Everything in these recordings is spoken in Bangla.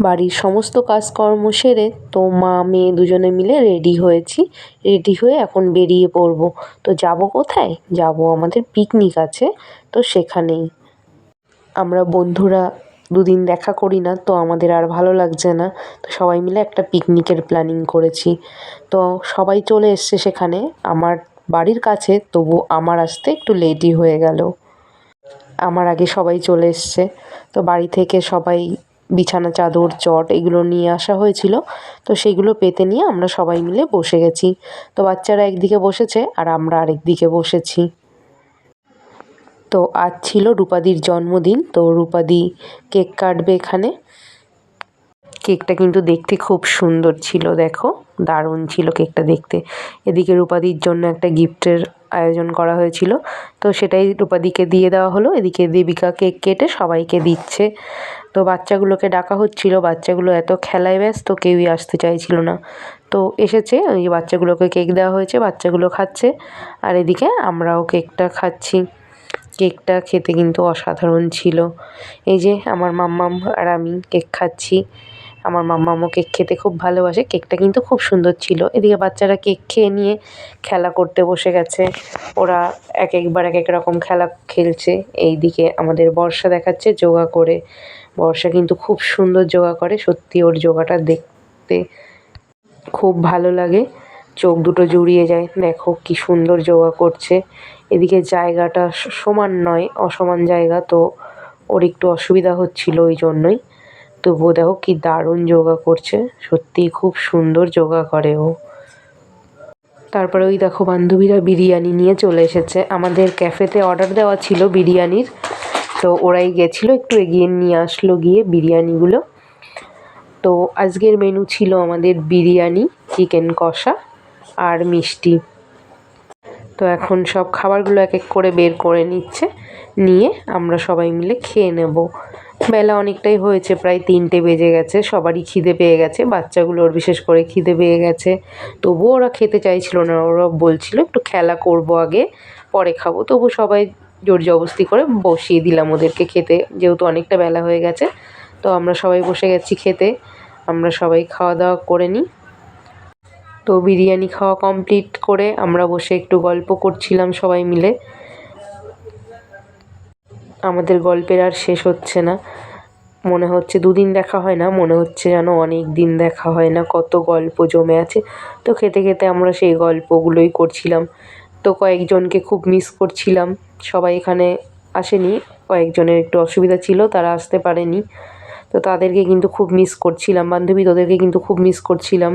বাড়ির সমস্ত কাজকর্ম সেরে তো মা, মেয়ে দুজনে মিলে রেডি হয়েছি। রেডি হয়ে এখন বেরিয়ে পড়ব। তো যাব কোথায়? যাব আমাদের পিকনিক আছে, তো সেখানেই। আমরা বন্ধুরা দুদিন দেখা করি না, তো আমাদের আর ভালো লাগছে না। তো সবাই মিলে একটা পিকনিকের প্ল্যানিং করেছি। তো সবাই চলে এসছে সেখানে, আমার বাড়ির কাছে, তবু আমার আসতে একটু লেটই হয়ে গেল। আমার আগে সবাই চলে এসছে। তো বাড়ি থেকে সবাই বিছানা, চাদর, চট এগুলো নিয়ে আসা হয়েছিল। তো সেগুলো পেতে নিয়ে আমরা সবাই মিলে বসে গেছি। তো বাচ্চারা একদিকে বসেছে আর আমরা আরেক দিকে বসেছি। তো আজ ছিল রূপাদির জন্মদিন। তো রূপাদি কেক কাটবে এখানে। কেকটা কিন্তু দেখতে খুব সুন্দর ছিল, দেখো। দারুণ ছিল কেকটা দেখতে। এদিকে রূপাদির জন্য একটা গিফটের আয়োজন করা হয়েছিল। তো সেটাই রূপাদিকে দিয়ে দেওয়া হলো। এদিকে দেবিকা কেক কেটে সবাইকে দিচ্ছে। তো বাচ্চাগুলোকে ডাকা হচ্ছিল। বাচ্চাগুলো এত খেলায় ব্যস্ত, কেউই আসতে চাইছিল না। তো এসেছে, ওই বাচ্চাগুলোকে কেক দেওয়া হয়েছে, বাচ্চাগুলো খাচ্ছে। আর এদিকে আমরাও কেকটা খাচ্ছি। কেকটা খেতে কিন্তু অসাধারণ ছিল। এই যে আমার মাম্মাম আর আমি কেক খাচ্ছি। আমার মাম্মা মাম্মামও কেক খেতে খুব ভালোবাসে। কেকটা কিন্তু খুব সুন্দর ছিল। এদিকে বাচ্চারা কেক খেয়ে নিয়ে খেলা করতে বসে গেছে। ওরা এক একবার এক এক রকম খেলা খেলছে। এই দিকে আমাদের বর্ষা দেখাচ্ছে যোগা করে। বর্ষা কিন্তু খুব সুন্দর যোগা করে। সত্যি ওর যোগাটা দেখতে খুব ভালো লাগে। চোখ দুটো জুড়িয়ে যায়। দেখো কি সুন্দর যোগা করছে। এদিকে জায়গাটা সমান নয়, অসমান জায়গা। তো ওর একটু অসুবিধা হচ্ছিল ওই জন্যই। তবুও দেখো কি দারুণ যোগা করছে। সত্যিই খুব সুন্দর যোগা করে ও। তারপরে ওই দেখো বান্ধবীরা বিরিয়ানি নিয়ে চলে এসেছে। আমাদের ক্যাফেতে অর্ডার দেওয়া ছিল বিরিয়ানির। তো ওরাই গেছিল, একটু এগিয়ে নিয়ে আসলো গিয়ে বিরিয়ানিগুলো। তো আজকের মেনু ছিল আমাদের বিরিয়ানি চিকেন কষা আর মিষ্টি। তো এখন সব খাবারগুলো এক এক করে বের করে নিচ্ছে। নিয়ে আমরা সবাই মিলে খেয়ে নেব। বেলা অনেকটাই হয়েছে, প্রায় তিনটে বেজে গেছে, সবারই খিদে পেয়ে গেছে বাচ্চাগুলোর বিশেষ করে খিদে পেয়ে গেছে। তবুও ওরা খেতে চাইছিল না, ওরা বলছিল একটু খেলা করব আগে, পরে খাব। তবু সবাই জোর জবস্তি করে বসিয়ে দিলাম ওদেরকে খেতে, যেহেতু অনেকটা বেলা হয়ে গেছে। তো আমরা সবাই বসে গেছি খেতে, আমরা সবাই খাওয়া দাওয়া করে নিই। তো বিরিয়ানি খাওয়া কমপ্লিট করে আমরা বসে একটু গল্প করছিলাম সবাই মিলে। আমাদের গল্পের আর শেষ হচ্ছে না। মনে হচ্ছে দুদিন দেখা হয় না, মনে হচ্ছে যেন অনেক দিন দেখা হয় না, কত গল্প জমে আছে। তো খেতে খেতে আমরা সেই গল্পগুলোই করছিলাম। তো কয়েকজনকে খুব মিস করছিলাম। সবাই এখানে আসেনি, কয়েকজনের একটু অসুবিধা ছিল, তারা আসতে পারেনি। তো তাদেরকে কিন্তু খুব মিস করছিলাম, বান্ধবী তোদেরকে কিন্তু খুব মিস করছিলাম।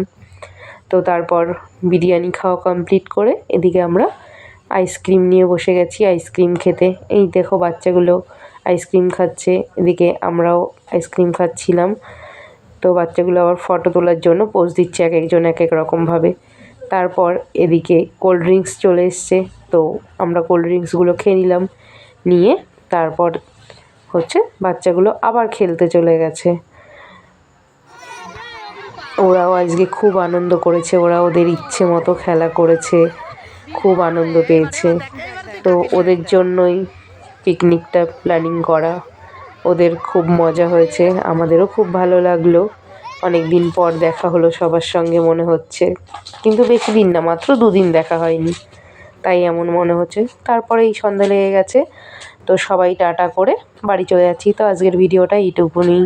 তো তারপর বিরিয়ানি খাওয়া কমপ্লিট করে এদিকে আমরা আইসক্রিম নিয়ে বসে গেছি আইসক্রিম খেতে। এই দেখো বাচ্চাগুলো আইসক্রিম খাচ্ছে। এদিকে আমরাও আইসক্রিম খাচ্ছিলাম। তো বাচ্চাগুলো আবার ফটো তোলার জন্য পোজ দিচ্ছে এক একজন এক এক রকমভাবে তারপর এদিকে কোল্ড ড্রিঙ্কস চলে এসছে। তো আমরা কোল্ড ড্রিঙ্কসগুলো খেয়ে নিলাম। নিয়ে তারপর হচ্ছে বাচ্চাগুলো আবার খেলতে চলে গেছে। ওরাও আজকে খুব আনন্দ করেছে। ওরা ওদের ইচ্ছে মতো খেলা করেছে। খুব আনন্দ পেয়েছে। তো ওদের জন্যই পিকনিকটা প্ল্যানিং করা। ওদের খুব মজা হয়েছে। আমাদেরও খুব ভালো লাগল। অনেক দিন পর দেখা হলো সবার সঙ্গে মনে হচ্ছে। কিন্তু বেশি দিন না, মাত্র দুদিন দেখা হয়নি। তাই এমন মনে হচ্ছে। তারপরে এই সন্ধ্যা লেগে গেছে। তো সবাই টাটা করে বাড়ি চলে যাচ্ছি। তো আজকের ভিডিওটা এইটুকুনি।